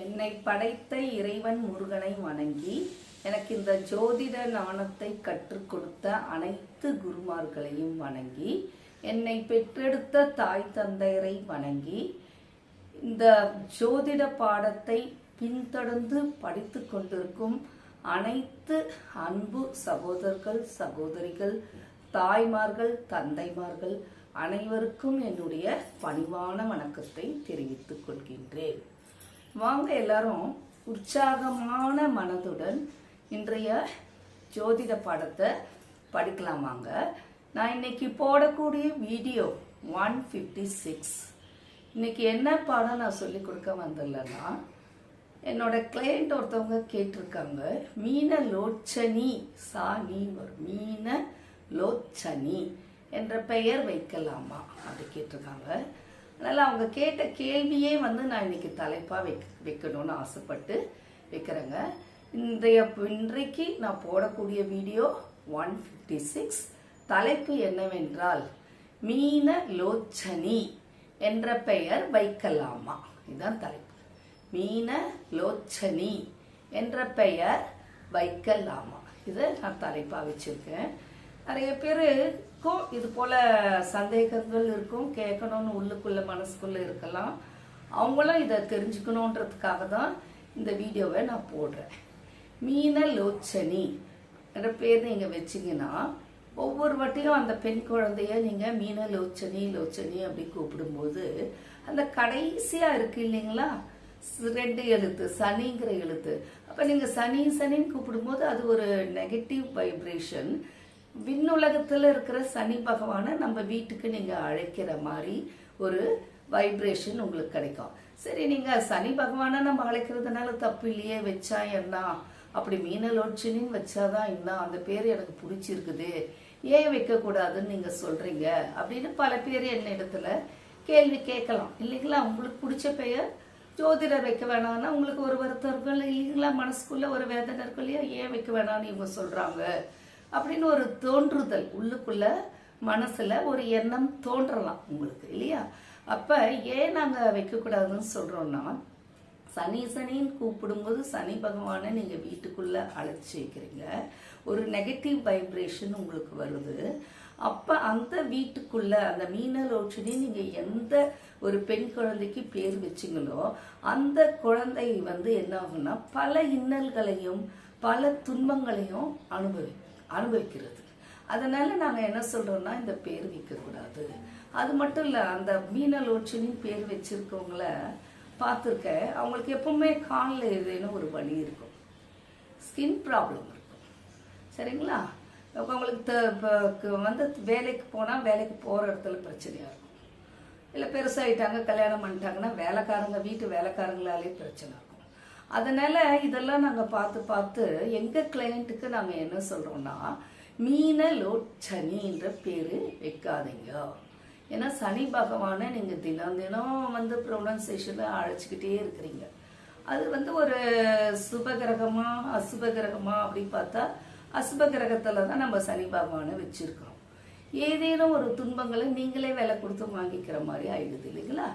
என்னை படைத்த இறைவன் முருகனை வணங்கி எனக்கு இந்த ஜோதிட ஞானத்தை கற்றுக் கொடுத்த அனைத்து குருமார்களையும் வணங்கி என்னை பெற்றெடுத்த தாய் தந்தையரை வணங்கி இந்த ஜோதிட பாடத்தை பின்தொடர்ந்து படித்து கொண்டிருக்கும் அனைத்து அன்பு சகோதரர்கள் சகோதரிகள் தாய்மார்கள் தந்தைமார்கள் அனைவருக்கும் என்னுடைய பணிவான வணக்கத்தை தெரிவித்துக் கொள்கின்றேன். வாங்க எல்லாரும் உற்சாகமான மனதுடன் இன்றைய ஜோதிட பாடத்தை படிக்கலாம் வாங்க. நான் இன்னைக்கு போடக்கூடிய வீடியோ ஒன் ஃபிஃப்டி சிக்ஸ் இன்னைக்கு என்ன பாடம் நான் சொல்லி கொடுக்க வந்தில்லன்னா என்னோட கிளையண்ட் ஒருத்தவங்க கேட்டிருக்காங்க மீன லோச்சனி சா ஒரு மீன லோச்சனி என்ற பெயர் வைக்கலாமா? அப்படி கேட்டிருக்காங்க. அதனால் அவங்க கேட்ட கேள்வியே வந்து நான் இன்னைக்கு தலைப்பாக வைக் வைக்கணும்னு ஆசைப்பட்டு வைக்கிறேங்க. இன்றைய இன்றைக்கு நான் போடக்கூடிய வீடியோ ஒன் ஃபிஃப்டி சிக்ஸ். தலைப்பு என்னவென்றால் மீன லோச்சனி என்ற பெயர் வைக்கலாமா? இதுதான் தலைப்பு. மீன லோச்சனி என்ற பெயர் வைக்கலாமா? இதை நான் தலைப்பாக வச்சுருக்கேன். நிறைய பேர் உங்களுக்கும் இது போல சந்தேகங்கள் இருக்கும். கேட்கணும்னு உள்ளுக்குள்ள மனசுக்குள்ள இருக்கலாம். அவங்களும் இதை தெரிஞ்சுக்கணுன்றதுக்காக தான் இந்த வீடியோவை நான் போடுறேன். மீன லோச்சனி என்ற பேர் நீங்கள் வச்சிங்கன்னா ஒவ்வொரு வாட்டியும் அந்த பெண் குழந்தைய நீங்கள் மீன லோச்சனி லோச்சனி அப்படி கூப்பிடும்போது அந்த கடைசியாக இருக்கு இல்லைங்களா? ரெண்டு எழுத்து சனிங்கிற எழுத்து. அப்போ நீங்கள் சனி சனின்னு கூப்பிடும்போது அது ஒரு நெகட்டிவ் வைப்ரேஷன் விண்ணுலகத்தில் இருக்கிற சனி பகவானை நம்ம வீட்டுக்கு நீங்கள் அழைக்கிற மாதிரி ஒரு வைப்ரேஷன் உங்களுக்கு கிடைக்கும். சரி நீங்கள் சனி பகவானை நம்ம அழைக்கிறதுனால தப்பு இல்லையே வச்சா என்ன? அப்படி மீனலோட்சனின்னு வச்சாதான் என்ன? அந்த பேர் எனக்கு பிடிச்சிருக்குது. ஏன் வைக்கக்கூடாதுன்னு நீங்கள் சொல்கிறீங்க அப்படின்னு பல பேர் என்ன இடத்துல கேள்வி கேட்கலாம். இல்லைங்களா? உங்களுக்கு பிடிச்ச பெயர் ஜோதிடர் வைக்க வேணாம்னா உங்களுக்கு ஒரு வருத்தம் இருக்கும் இல்லைங்களா? மனசுக்குள்ளே ஒரு வேதனை இருக்கும் இல்லையா? ஏன் வைக்க வேணாம்னு இவங்க சொல்கிறாங்க அப்படின்னு ஒரு தோன்றுதல் உள்ளுக்குள்ள மனசுல ஒரு எண்ணம் தோன்றலாம் உங்களுக்கு இல்லையா? அப்ப ஏன் நாங்க வைக்கக்கூடாதுன்னு சொல்றோம்னா சனி சனின்னு கூப்பிடும்போது சனி பகவானை நீங்க வீட்டுக்குள்ள அழைச்சி வைக்கிறீங்க. ஒரு நெகட்டிவ் வைப்ரேஷன் உங்களுக்கு வருது. அப்ப அந்த வீட்டுக்குள்ள அந்த மீனலோட்சணி நீங்க எந்த ஒரு பெண் குழந்தைக்கு பேர் வச்சிங்களோ அந்த குழந்தை வந்து என்ன ஆகும்னா பல இன்னல்களையும் பல துன்பங்களையும் அனுபவிக்கும். அனுபவிக்கிறது. அதனால நாங்கள் என்ன சொல்றோம்னா இந்த பேர் வைக்கக்கூடாது. அது மட்டும் இல்லை அந்த மீனலோட்சனின் பேர் வச்சிருக்கவங்கள பார்த்துருக்கேன். அவங்களுக்கு எப்பவுமே காலில் ஏதேனும் ஒரு வலி இருக்கும். ஸ்கின் ப்ராப்ளம் இருக்கும். சரிங்களா? அவங்களுக்கு த- வந்து வேலைக்கு போனால் வேலைக்கு போகிற இடத்துல பிரச்சனையாக இருக்கும். இல்லை பெருசாயிட்டாங்க கல்யாணம் பண்ணிட்டாங்கன்னா வேலைக்காரங்க வீட்டு வேலைக்காரங்களாலே பிரச்சனை. அதனால இதெல்லாம் நாங்கள் பார்த்து பார்த்து எங்கள் கிளையண்ட்டுக்கு நாங்கள் என்ன சொல்கிறோம்னா மீன லோட் சனின்ற பேர் வைக்காதீங்க. ஏன்னா சனி பகவானை நீங்கள் தினம் தினம் வந்து ப்ரொனன்சேஷனில் அழைச்சிக்கிட்டே இருக்கிறீங்க. அது வந்து ஒரு சுப கிரகமா அசுப கிரகமா அப்படின்னு பார்த்தா அசுப கிரகத்தில் தான் நம்ம சனி பகவானை வச்சிருக்கிறோம். ஏதேனும் ஒரு துன்பங்களை நீங்களே விலை கொடுத்து வாங்கிக்கிற மாதிரி ஆயிடுது இல்லைங்களா?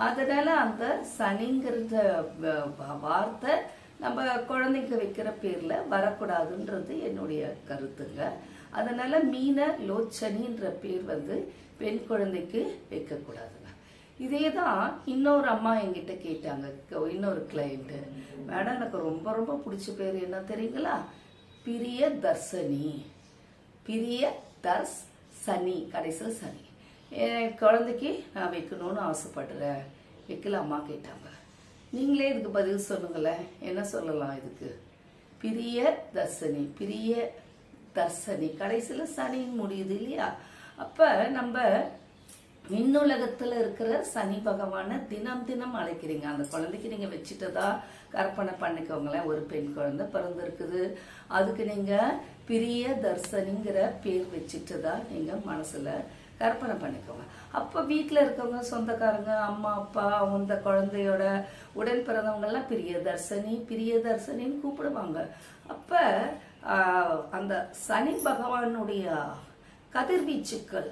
அதனால அந்த சனிங்கிறத வ- வ- வார்த்தை நம்ம குழந்தைக்கு வைக்கிற பேர்ல வரக்கூடாதுன்றது என்னுடைய கருத்துங்க. அதனால மீன லோச்சனின்ற பேர் வந்து பெண் குழந்தைக்கு வைக்கக்கூடாதுங்க. இதே தான் இன்னொரு அம்மா என்கிட்ட கேட்டாங்க இன்னொரு கிளைண்ட்டு மேடம் எனக்கு ரொம்ப ரொம்ப பிடிச்ச பேர் என்ன தெரியுங்களா? பிரிய தர்சனி. பிரிய தர்ஸ் சனி கடைசியில் சனி. என் குழந்தைக்கு நான் வைக்கணும்னு ஆசைப்படுறேன். வைக்கலாமா கேட்டாங்க. நீங்களே இதுக்கு பதில் சொல்லுங்களேன் என்ன சொல்லலாம் இதுக்கு? பிரிய தர்சனி பிரிய தர்சனி. கடைசியில் சனின்னு முடியுது இல்லையா? அப்போ நம்ம விண்ணுலகத்துல இருக்கிற சனி பகவானை தினம் தினம் அழைக்கிறீங்க. அந்த குழந்தைக்கு நீங்கள் வச்சுட்டதா கற்பனை பண்ணிக்கோங்களேன். ஒரு பெண் குழந்தை பிறந்திருக்குது. அதுக்கு நீங்கள் பிரிய தர்சனிங்கிற பேர் வச்சுட்டதா நீங்கள் மனசில் கற்பனை பண்ணிக்கோங்க. அப்போ வீட்டில் இருக்கவங்க சொந்தக்காரங்க அம்மா அப்பா அந்த குழந்தையோட உடன் பிறந்தவங்கெல்லாம் பிரியதர்சனி பிரியதர்சனின்னு கூப்பிடுவாங்க. அப்போ அந்த சனி பகவானுடைய கதிர்வீச்சுக்கள்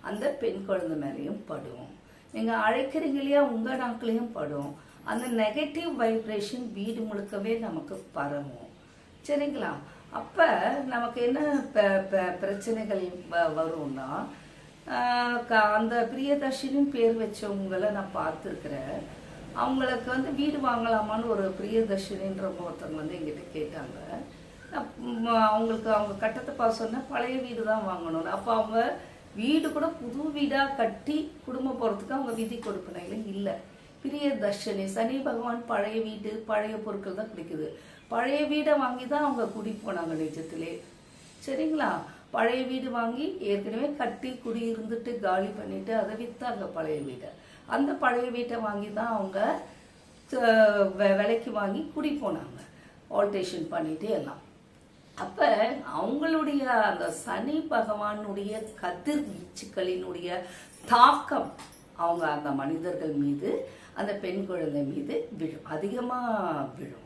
அந்த பெண் குழந்தை மேலேயும் படும். நீங்கள் அழைக்கிறீங்க இல்லையா உங்கள் நாட்களையும் படும். அந்த நெகட்டிவ் வைப்ரேஷன் வீடு முழுக்கவே நமக்கு பரவும். சரிங்களா? அப்போ நமக்கு என்ன ப- ப- பிரச்சனைகள் வ- வரும்னா அந்த பிரியதர்ஷினின்னு பேர் வச்சவங்களை நான் பார்த்துருக்குறேன். அவங்களுக்கு வந்து வீடு வாங்கலாமான்னு ஒரு பிரியதர்ஷினின்றவங்க ஒருத்தவங்க வந்து எங்கிட்ட கேட்டாங்க. அவங்களுக்கு அவங்க கட்டத்தை பார்த்து சொன்னால் பழைய வீடு தான் வாங்கணும்னு. அப்போ அவங்க வீடு கூட புது வீடாக கட்டி குடும்பம் போகிறதுக்கு அவங்க விதி கொடுப்பினைகளும் இல்லை. பிரியதர்ஷினி சனி பகவான் பழைய வீடு பழைய பொருட்கள் தான் பிடிக்குது. பழைய வீடை வாங்கி தான் அவங்க குடி போனாங்க நிஜத்திலே. சரிங்களா? பழைய வீடு வாங்கி ஏற்கனவே கட்டி குடி இருந்துட்டு காலி பண்ணிட்டு அதை விற்றாங்க பழைய வீடை அந்த பழைய வீட்டை வாங்கி தான் அவங்க விலைக்கு வாங்கி குடி போனாங்க. ஆல்டேஷன் பண்ணிட்டு எல்லாம். அப்ப அவங்களுடைய அந்த சனி பகவானுடைய கதிர்வீச்சுக்களினுடைய தாக்கம் அவங்க அந்த மனிதர்கள் மீது அந்த பெண் குழந்தை மீது விழும். அதிகமாக விழும்.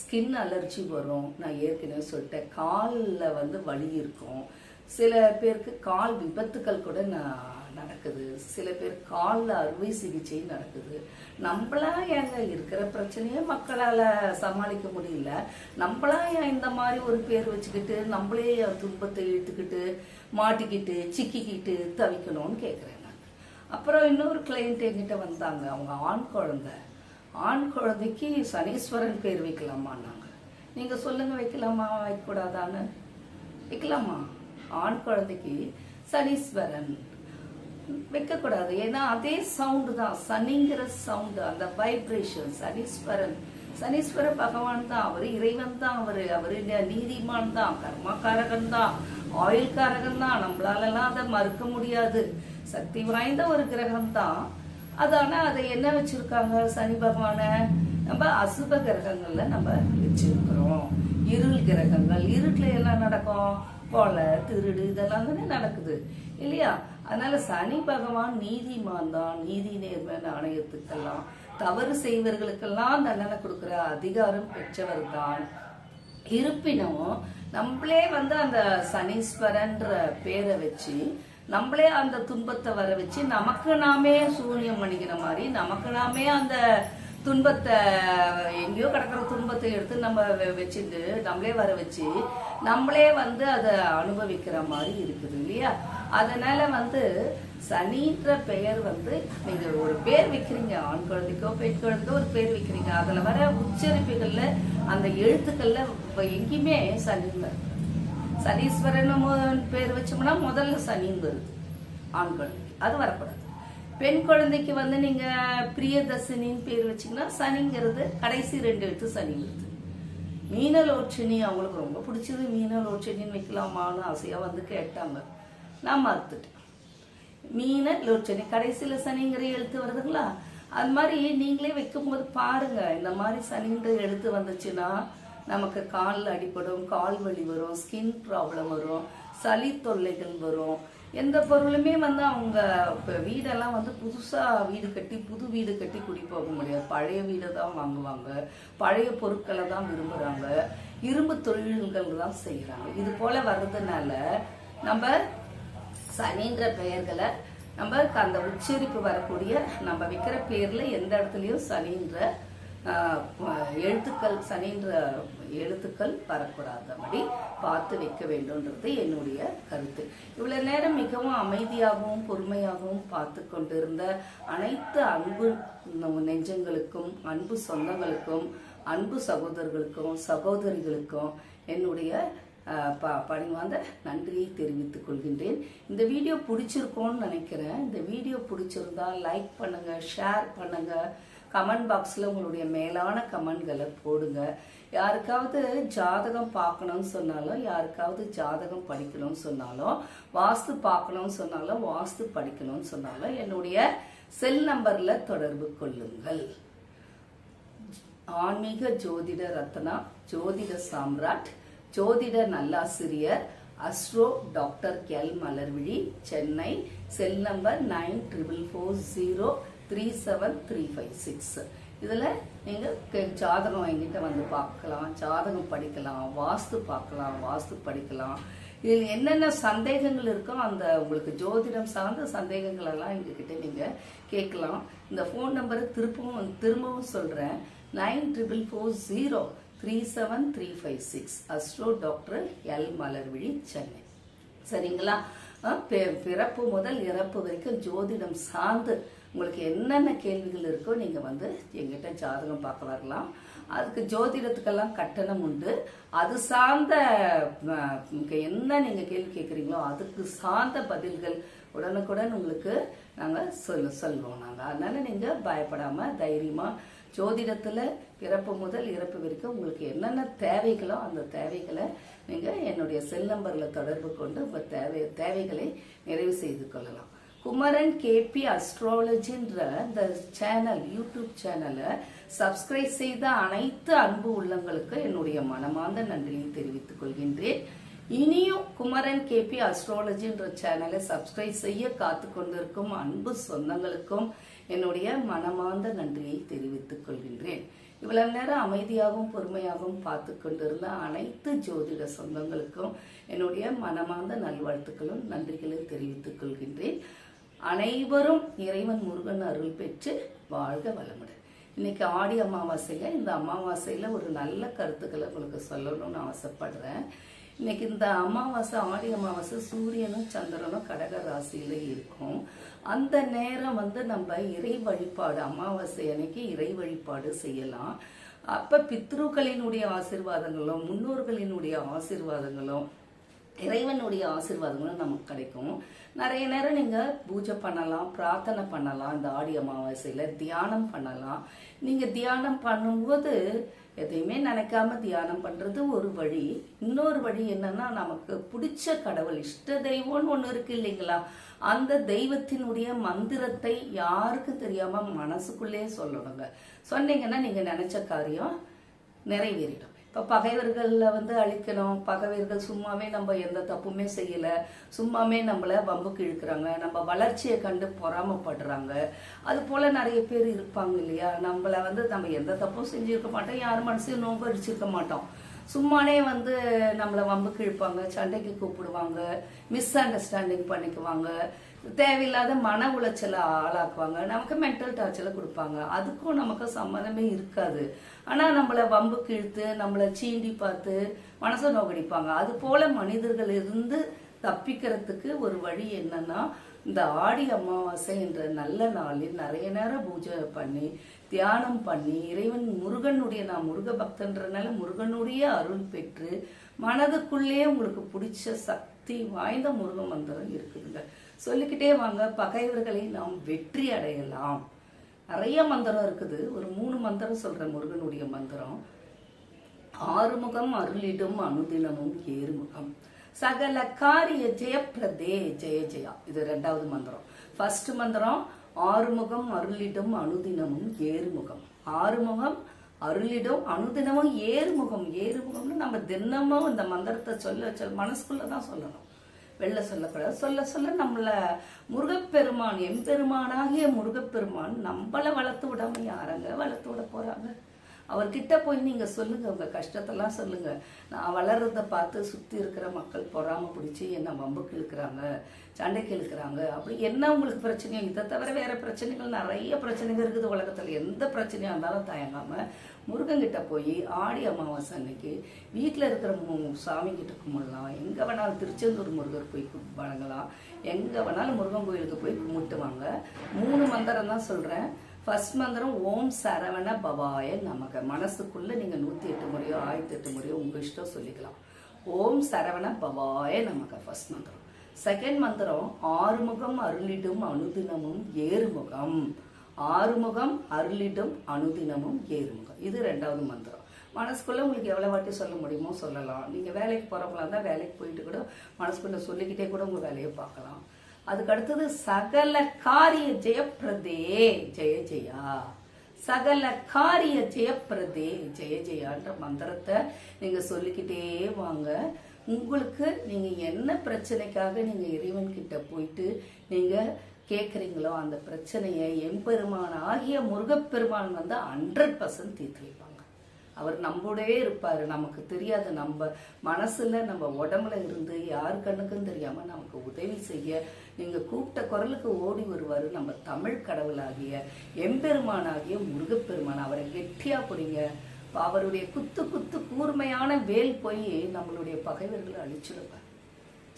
ஸ்கின் அலர்ஜி வரும். நான் ஏற்கனவே சொல்லிட்டேன். காலில் வந்து வலி இருக்கும். சில பேருக்கு கால் விபத்துக்கள் கூட நான் நடக்குது. சில பேர் காலில் அறுவை சிகிச்சை நடக்குது. நம்மளா ஏங்க இருக்கிற பிரச்சனையே மக்களால் சமாளிக்க முடியல. நம்மளா ஏன் இந்த மாதிரி ஒரு பேர் வச்சுக்கிட்டு நம்மளே துன்பத்தை இழுத்துக்கிட்டு மாட்டிக்கிட்டு சிக்கிக்கிட்டு தவிக்கணும்னு கேட்குறேன் நான். அப்புறம் இன்னொரு கிளைண்ட் என்கிட்ட வந்தாங்க. அவங்க ஆண் குழந்தை. ஆண் குழந்தைக்கு சனீஸ்வரன் பேர் வைக்கலாமான்னாங்க நீங்கள் சொல்லுங்க வைக்கலாமா வைக்கக்கூடாதான்னு? வைக்கலாமா? ஆண் குழந்தைக்கு சனீஸ்வரன் வைக்கக்கூடாது. ஏன்னா அதே சவுண்டு தான். சனிங்கிற சவுண்டு அந்த வைப்ரேஷன் சனீஸ்வரன். சனீஸ்வர பகவான் தான். அவர் இறைவன் தான் அவர். அவர் நீதிமான் தான். கர்மகாரகன் தான். ஆயுள்காரகன் தான். நம்மளாலலாம் அதை மறுக்க முடியாது. சக்தி வாய்ந்த ஒரு கிரகம் தான். அதான அதை என்ன வச்சிருக்காங்க? சனி பகவானை நம்ம அசுப கிரகங்கள்ல நம்ம வச்சிருக்கிறோம். இருள் கிரகங்கள் இருட்டுல என்ன நடக்கும்? கொலை திருடு இதெல்லாம் தானே நடக்குது இல்லையா? அதனால சனி பகவான் நீதிமான் தான் நீதி நேர்மை நாணயத்துக்கெல்லாம். தவறு செய்வர்களுக்கெல்லாம் தண்டனை கொடுக்கிற அதிகாரம் பெற்றவர் தான். இருப்பினும் நம்மளே வந்து அந்த சனீஸ்வரன்ற பேரை வச்சு நம்மளே அந்த துன்பத்தை வர வச்சு நமக்கு நாமே சூனியம் பண்ணிக்கிற மாதிரி நமக்கு நாமே அந்த துன்பத்தை எங்கேயோ கிடக்கிற துன்பத்தை எடுத்து நம்ம வச்சுட்டு நம்மளே வர வச்சு நம்மளே வந்து அதை அனுபவிக்கிற மாதிரி இருக்குது இல்லையா? அதனால வந்து சனின்ற பெயர் வந்து நீங்க ஒரு பேர் வைக்கிறீங்க. ஆண் குழந்தைக்கோ பெண் குழந்தைக்கோ ஒரு பேர் வைக்கிறீங்க. அதுல வர உச்சரிப்புகள்ல அந்த எழுத்துக்கள்ல இப்போ எங்கேயுமே சனி சனீஸ்வரன் பேர் வச்சோம்னா முதல்ல சனின்னு வருது ஆண் குழந்தைக்கு அது வரக்கூடாது. பெண் குழந்தைக்கு வந்து நீங்க பிரியதர்சினின்னு பேர் வச்சீங்கன்னா சனிங்கிறது கடைசி ரெண்டு எழுத்து சனி வருது மீனலோட்சணி அவங்களுக்கு ரொம்ப பிடிச்சது. மீனலோட்சணின்னு வைக்கலாமான்னு ஆசையா வந்து கேட்டாங்க. நான் மறுத்துட்டேன். மீன லோட்சணி கடைசியில சனிங்கிற எழுத்து வருதுங்களா? அது மாதிரி நீங்களே வைக்கும்போது பாருங்க. இந்த மாதிரி சனின்ற எழுத்து வந்துச்சுன்னா நமக்கு காலில் அடிப்படும் கால் வலி வரும் ஸ்கின் ப்ராப்ளம் வரும் சளி தொல்லைகள் வரும். எந்த பொருளுமே வந்து அவங்க இப்போ வீடெல்லாம் வந்து புதுசாக வீடு கட்டி புது வீடு கட்டி குடி போக முடியாது. பழைய வீடை தான் வாங்குவாங்க. பழைய பொருட்களை தான் விரும்புகிறாங்க இரும்பு தொழில்கள் தான் செய்கிறாங்க இது போல் வர்றதுனால நம்ம சனின்ற பெயர்களை நம்ம அந்த உச்சரிப்பு வரக்கூடிய நம்ம வைக்கிற பேரில் எந்த இடத்துலையும் சனின்ற எழுத்துக்கள் சனின்ற எழுத்துக்கள் வரக்கூடாதபடி பார்த்து வைக்க வேண்டும்ன்றது என்னுடைய கருத்து. இவ்வளவு நேரம் மிகவும் அமைதியாகவும் பொறுமையாகவும் பார்த்து கொண்டிருந்த அனைத்து அன்பு நெஞ்சங்களுக்கும் அன்பு சொந்தங்களுக்கும் அன்பு சகோதரர்களுக்கும் சகோதரிகளுக்கும் என்னுடைய ப பணிவார்ந்த நன்றியை தெரிவித்துக் கொள்கின்றேன். இந்த வீடியோ பிடிச்சிருக்கோன்னு நினைக்கிறேன். இந்த வீடியோ பிடிச்சிருந்தா லைக் பண்ணுங்க ஷேர் பண்ணுங்க. கமெண்ட் பாக்ஸில் உங்களுடைய மேலான கமெண்ட்களை போடுங்க. யாருக்காவது ஜாதகம் பார்க்கணும்னு சொன்னாலும் யாருக்காவது ஜாதகம் படிக்கணும்னு சொன்னாலும் வாஸ்து பார்க்கணும்னு சொன்னாலும் வாஸ்து படிக்கணும்னு சொன்னாலும் என்னுடைய செல் நம்பரில் தொடர்பு கொள்ளுங்கள். ஆன்மீக ஜோதிட ரத்னா ஜோதிட சாம்ராட் ஜோதிட நல்லாசிரியர் astro doctor கெல் Malarvizhi Chennai cell number nine triple four zero three seven three five six இதில் நீங்கள் ஜாதகம் எங்கிட்ட வந்து பார்க்கலாம் ஜாதகம் படிக்கலாம் வாஸ்து பார்க்கலாம் வாஸ்து படிக்கலாம். இதில் என்னென்ன சந்தேகங்கள் இருக்கோ அந்த உங்களுக்கு ஜோதிடம் சார்ந்த சந்தேகங்கள் எல்லாம் எங்ககிட்ட நீங்கள் கேட்கலாம். இந்த ஃபோன் நம்பரை திருப்பவும் திரும்பவும் சொல்கிறேன் nine triple four zero three seven three five six. Astro doctor L. Malarvizhi Chennai. சரிங்களா? பிறப்பு முதல் இறப்பு வரைக்கும் ஜோதிடம் சார்ந்து உங்களுக்கு என்னென்ன கேள்விகள் இருக்கோ நீங்கள் வந்து எங்கிட்ட ஜாதகம் பார்க்க வரலாம் அதுக்கு ஜோதிடத்துக்கெல்லாம் கட்டணம் உண்டு. அது சார்ந்த என்ன நீங்கள் கேள்வி கேட்குறீங்களோ அதுக்கு சார்ந்த பதில்கள் உடனுக்குடன் உங்களுக்கு நாங்கள் சொல் சொல்லுவோம் நாங்கள் அதனால் நீங்கள் பயப்படாமல் தைரியமாக ஜோதிடத்தில் பிறப்பு முதல் இறப்பு வரைக்கும் உங்களுக்கு என்னென்ன தேவைகளோ அந்த தேவைகளை நீங்கள் என்னுடைய செல் நம்பரில் தொடர்பு கொண்டு உங்கள் தேவை தேவைகளை நிறைவு செய்து கொள்ளலாம். குமரன் கேபி அஸ்ட்ராலஜின்ற இந்த சேனல் யூடியூப் சேனலை சப்ஸ்கிரைப் செய்த அனைத்து அன்பு உள்ளங்களுக்கு என்னுடைய மனமார்ந்த நன்றியை தெரிவித்துக் கொள்கின்றேன். இனியும் குமரன் கேபி அஸ்ட்ராலஜின்ற சேனலை சப்ஸ்கிரைப் செய்ய காத்து கொண்டிருக்கும் அன்பு சொந்தங்களுக்கும் என்னுடைய மனமார்ந்த நன்றியை தெரிவித்துக் கொள்கின்றேன். இவ்வளவு நேரம் அமைதியாகவும் பொறுமையாகவும் பார்த்து கொண்டிருந்த அனைத்து ஜோதிட சொந்தங்களுக்கும் என்னுடைய மனமார்ந்த நல்வாழ்த்துக்களும் நன்றிகளை தெரிவித்துக் கொள்கின்றேன். அனைவரும் இறைவன் முருகன் அருள் பெற்று வாழ்க வளமுடன். இன்னைக்கு ஆடி அமாவாசைங்க இந்த அமாவாசையில ஒரு நல்ல கருத்துக்களை உங்களுக்கு சொல்லணும்னு ஆசைப்படுறேன். இன்னைக்கு இந்த அமாவாசை ஆடி அமாவாசை சூரியனும் சந்திரனும் கடக ராசியில இருக்கும். அந்த நேரம் வந்து நம்ம இறை வழிபாடு அமாவாசை அன்னைக்கு இறை வழிபாடு செய்யலாம். அப்ப பித்ருக்களினுடைய ஆசீர்வாதங்களும் முன்னோர்களினுடைய ஆசிர்வாதங்களும் இறைவனுடைய ஆசிர்வாதங்களும் நமக்கு கிடைக்கும். நிறைய நேரம் நீங்கள் பூஜை பண்ணலாம் பிரார்த்தனை பண்ணலாம் இந்த ஆடி அமாவாசையில் தியானம் பண்ணலாம். நீங்கள் தியானம் பண்ணும்போது எதையுமே நினைக்காம தியானம் பண்ணுறது ஒரு வழி. இன்னொரு வழி என்னன்னா நமக்கு பிடிச்ச கடவுள் இஷ்ட தெய்வம்னு ஒன்று இருக்கு இல்லைங்களா? அந்த தெய்வத்தினுடைய மந்திரத்தை யாருக்கும் தெரியாமல் மனசுக்குள்ளே சொல்லணுங்க. சொன்னீங்கன்னா நீங்கள் நினைச்ச காரியம் நிறைவேறிடும். இப்போ பகைவர்களில் வந்து அழிக்கணும். பகைவர்கள் சும்மாவே நம்ம எந்த தப்புமே செய்யலை. சும்மாவே நம்மளை வம்புக்கு இழுக்கிறாங்க நம்ம வளர்ச்சியை கண்டு பொறாமப்படுறாங்க. அது போல் நிறைய பேர் இருப்பாங்க இல்லையா? நம்மளை வந்து நம்ம எந்த தப்பும் செஞ்சுருக்க மாட்டோம். யார் மனசையும் நோக்க அடிச்சிருக்க மாட்டோம். சும்மானே வந்து நம்மளை வம்புக்கு இழுப்பாங்க சண்டைக்கு கூப்பிடுவாங்க. மிஸ் அண்டர்ஸ்டாண்டிங் பண்ணிக்குவாங்க. தேவையில்லாத மன உளைச்சலை ஆளாக்குவாங்க. நமக்கு மென்டல் டார்ச்சலை கொடுப்பாங்க. அதுக்கும் நமக்கு சம்மந்தமே இருக்காது. ஆனால் நம்மளை வம்புக்கு இழுத்து நம்மளை சீண்டி பார்த்து மனசை நோக்கடிப்பாங்க. அது போல மனிதர்கள் இருந்து தப்பிக்கிறதுக்கு ஒரு வழி என்னன்னா இந்த ஆடி அமாவாசை என்ற நல்ல நாளில் நிறைய நேரம் பூஜை பண்ணி தியானம் பண்ணி இறைவன் முருகனுடைய நான் முருக பக்தன்றனால முருகனுடைய அருள் பெற்று மனதுக்குள்ளே உங்களுக்கு பிடிச்ச சக்தி வாய்ந்த முருக மந்திரம் இருக்குதுங்க. சொல்லிக்கிட்டே வாங்க பகைவர்களை நாம் வெற்றி அடையலாம். நிறைய மந்திரம் இருக்குது. ஒரு மூணு மந்திரம் சொல்றேன் முருகனுடைய மந்திரம். ஆறுமுகம் அருளிடும் அனுதினமும் ஏறுமுகம். சகல காரிய ஜெயப்பிரதே ஜெய ஜெயா. இது ரெண்டாவது மந்திரம். ஃபர்ஸ்ட் மந்திரம் ஆறுமுகம் அருளிடும் அனுதினமும் ஏறுமுகம். ஆறுமுகம் அருளிடம் அனுதினமும் ஏறுமுகம் ஏறுமுகம்னு நம்ம தினமும் இந்த மந்திரத்தை சொல்ல சொல்ல மனசுக்குள்ள தான் சொல்லணும். வெளில சொல்லக்கூடாது. சொல்ல சொல்ல நம்மள முருகப்பெருமான் எம்பெருமானாகிய முருகப்பெருமான் நம்மளை வளர்த்து விடாம யாரங்க வளர்த்து விட போறாங்க? அவர்கிட்ட போய் நீங்க சொல்லுங்க உங்க கஷ்டத்தெல்லாம் சொல்லுங்க. நான் வளர்றத பார்த்து சுத்தி இருக்கிற மக்கள் பொறாம பிடிச்சி என்ன வம்புக்கு இழுக்கிறாங்க சண்டைக்கு இழுக்கிறாங்க அப்படி என்ன உங்களுக்கு பிரச்சனையும் இதை தவிர வேற பிரச்சனைகள் நிறைய பிரச்சனைகள் இருக்குது உலகத்துல. எந்த பிரச்சனையா இருந்தாலும் தயங்காம முருகன்கிட்ட போய் ஆடி அமாவாசை அன்னைக்கு வீட்டில் இருக்கிற சாமி கிட்ட கும்பிடலாம் எங்க வேணாலும் திருச்செந்தூர் முருகர் போய் வணங்கலாம் எங்க வேணாலும் முருகன் கோயிலுக்கு போய் கும்பிட்டுவாங்க. மூணு மந்திரம் தான் சொல்றேன். ஃபர்ஸ்ட் மந்திரம் ஓம் சரவண பவாய நமக. மனசுக்குள்ள நீங்க நூத்தி எட்டு முறையோ ஆயிரத்தி எட்டு முறையோ உங்க இஷ்டம் சொல்லிக்கலாம். ஓம் சரவண பவாய நமக. ஃபர்ஸ்ட் மந்திரம். செகண்ட் மந்திரம் ஆறுமுகம் அருளிடும் அனுதினமும் ஏறுமுகம். ஆறுமுகம் அருளிடும் அனுதினமும் ஏறுமுகம். இது ரெண்டாவது மந்திரம். மனசுக்குள்ளே உங்களுக்கு எவ்வளோ வாட்டி சொல்ல முடியுமோ சொல்லலாம். நீங்கள் வேலைக்கு போகிறவங்களா இருந்தால் வேலைக்கு போயிட்டு கூட மனசுக்குள்ள சொல்லிக்கிட்டே கூட உங்கள் வேலையை பார்க்கலாம். அதுக்கு அடுத்தது சகல காரிய ஜெயப்பிரதே ஜெய ஜெயா. சகல காரிய ஜெயப்பிரதே ஜெய ஜெயான்ற மந்திரத்தை நீங்கள் சொல்லிக்கிட்டே வாங்க. உங்களுக்கு நீங்கள் என்ன பிரச்சனைக்காக நீங்கள் இறைவன்கிட்ட போயிட்டு நீங்கள் கேட்குறீங்களோ அந்த பிரச்சனையை எம்பெருமான் ஆகிய முருகப்பெருமான் வந்து ஹண்ட்ரட் பர்சன்ட் தீர்த்து வைப்பாங்க அவர் நம்மோடவே இருப்பார். நமக்கு தெரியாது நம்ம மனசில் நம்ம உடம்புல இருந்து யார் கண்ணுக்கும் தெரியாமல் நமக்கு உதவி செய்ய நீங்கள் கூப்பிட்ட குரலுக்கு ஓடி வருவார் நம்ம தமிழ் கடவுளாகிய எம்பெருமானாகிய முருகப்பெருமான். அவரை கெட்டியாக பிடிங்க. அவருடைய குத்து குத்து கூர்மையான வேல் போய் நம்மளுடைய பகைவர்களை அழிச்சிடுவார்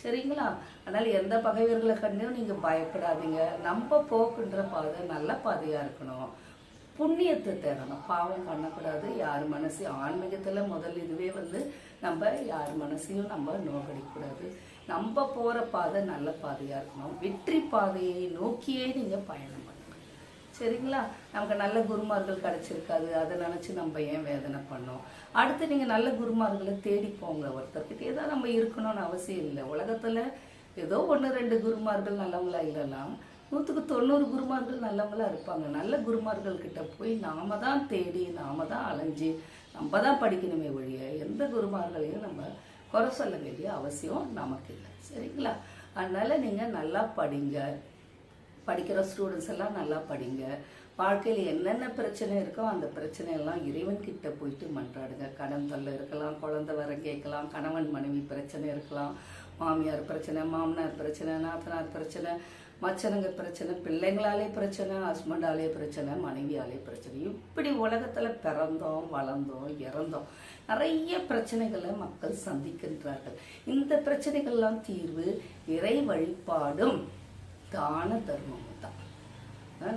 சரிங்களா? அதனால் எந்த பகைவர்களை கண்டும் நீங்கள் பயப்படாதீங்க. நம்ம போக்குன்ற பாதை நல்ல பாதையாக இருக்கணும். புண்ணியத்தை தேடணும். பாவம் பண்ணக்கூடாது. யார் மனசு ஆன்மீகத்தில் முதல் இதுவே வந்து நம்ம யார் மனசையும் நம்ம நோக்கடிக்கூடாது நம்ம போகிற பாதை நல்ல பாதையாக இருக்கணும். வெற்றி பாதையை நோக்கியே நீங்கள் பயணம் சரிங்களா? நமக்கு நல்ல குருமார்கள் கிடைச்சிருக்காது. அதை நினச்சி நம்ம ஏன் வேதனை பண்ணோம்? அடுத்து நீங்கள் நல்ல குருமார்களை தேடி போங்க. ஒருத்தர்கிட்டே தான் நம்ம இருக்கணும்னு அவசியம் இல்லை. உலகத்தில் ஏதோ ஒன்று ரெண்டு குருமார்கள் நல்லவங்களா இல்லைலாம் நூற்றுக்கு தொண்ணூறு குருமார்கள் நல்லவங்களா இருப்பாங்க. நல்ல குருமார்கள் கிட்ட போய் நாம தான் தேடி நாம தான் அலைஞ்சு நம்ம தான் படிக்கணுமே ஒழிய எந்த குருமார்களையும் நம்ம குறை சொல்ல வேண்டிய அவசியம் நமக்கு இல்லை. சரிங்களா? அதனால் நீங்கள் நல்லா படிங்க. படிக்கிற ஸ்டூடெண்ட்ஸ் எல்லாம் நல்லா படிங்க. வாழ்க்கையில் என்னென்ன பிரச்சனை இருக்கோ அந்த பிரச்சனை எல்லாம் இறைவன் கிட்ட போயிட்டு மன்றாடுங்க. கடன் தொல்லை இருக்கலாம் குழந்தை வர கேட்கலாம் கணவன் மனைவி பிரச்சனை இருக்கலாம் மாமியார் பிரச்சனை மாமனார் பிரச்சனை நாத்தனார் பிரச்சனை மச்சனுங்க பிரச்சனை பிள்ளைங்களாலே பிரச்சனை ஹஸ்பண்டாலே பிரச்சனை மனைவியாலே பிரச்சனை. இப்படி உலகத்தில் பிறந்தோம் வளர்ந்தோம் இறந்தோம். நிறைய பிரச்சனைகளை மக்கள் சந்திக்கின்றார்கள். இந்த பிரச்சனைகள்லாம் தீர்வு இறை வழிபாடும் தான தர்மமும் தான்.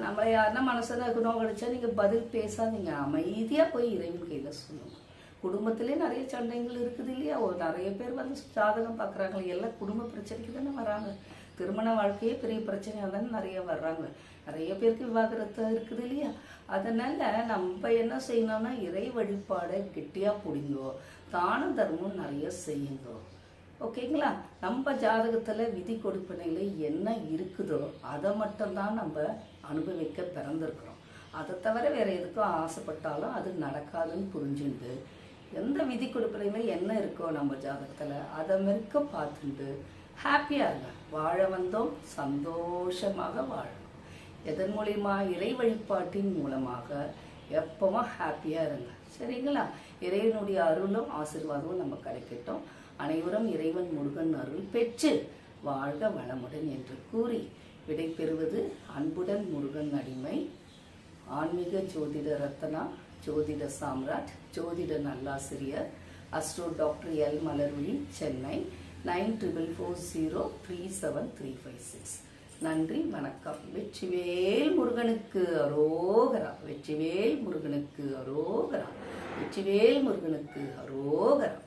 நம்மளை யாருன்னா மனசில் குணம் கிடைச்சா நீங்கள் பதில் பேசாதீங்க. அமைதியாக போய் இறைவன் கையில் சொல்லுங்க. குடும்பத்திலே நிறைய சண்டைகள் இருக்குது இல்லையா? ஒரு நிறைய பேர் வந்து ஜாதகம் பார்க்குறாங்களே எல்லாம் குடும்ப பிரச்சனைக்கு தானே வராங்க. திருமண வாழ்க்கையே பெரிய பிரச்சனையாக தானே நிறைய வர்றாங்க. நிறைய பேருக்கு விவாகரத்து இருக்குது இல்லையா? அதனால் நம்ம என்ன செய்யணும்னா இறை வழிபாடை கெட்டியாக பிடிங்கோ தான தர்மம் நிறைய செய்யுங்கோ. ஓகேங்களா? நம்ம ஜாதகத்தில் விதி கொடுப்பனையில என்ன இருக்குதோ அதை மட்டும்தான் நம்ம அனுபவிக்க பிறந்திருக்கிறோம். அதை தவிர வேறு எதுக்கும் ஆசைப்பட்டாலும் அது நடக்காதுன்னு புரிஞ்சுண்டு எந்த விதி கொடுப்பனையில என்ன இருக்கோ நம்ம ஜாதகத்தில் அதை மிருக்க பார்த்துட்டு ஹாப்பியாக இருங்க. வாழ வந்தோம் சந்தோஷமாக வாழணும். எதன் மூலியமா? இறை வழிபாட்டின் மூலமாக எப்பவும் ஹாப்பியாக இருங்க. சரிங்களா? இறைவனுடைய அருளும் ஆசீர்வாதமும் நம்ம கிடைக்கட்டும். அனைவரும் இறைவன் முருகன் அருள் பெற்று வாழ்க வளமுடன் என்று கூறி விடைபெறுவது அன்புடன் முருகன் அடிமை ஆன்மீக ஜோதிட ரத்னா ஜோதிட சாம்ராட் ஜோதிட நல்லாசிரியர் astro doctor L. Malarvizhi Chennai nine triple four zero three seven three five six. நன்றி வணக்கம். வெற்றிவேல் முருகனுக்கு அரோகரா. வெற்றிவேல் முருகனுக்கு அரோகரா. வெற்றிவேல் முருகனுக்கு அரோகரா.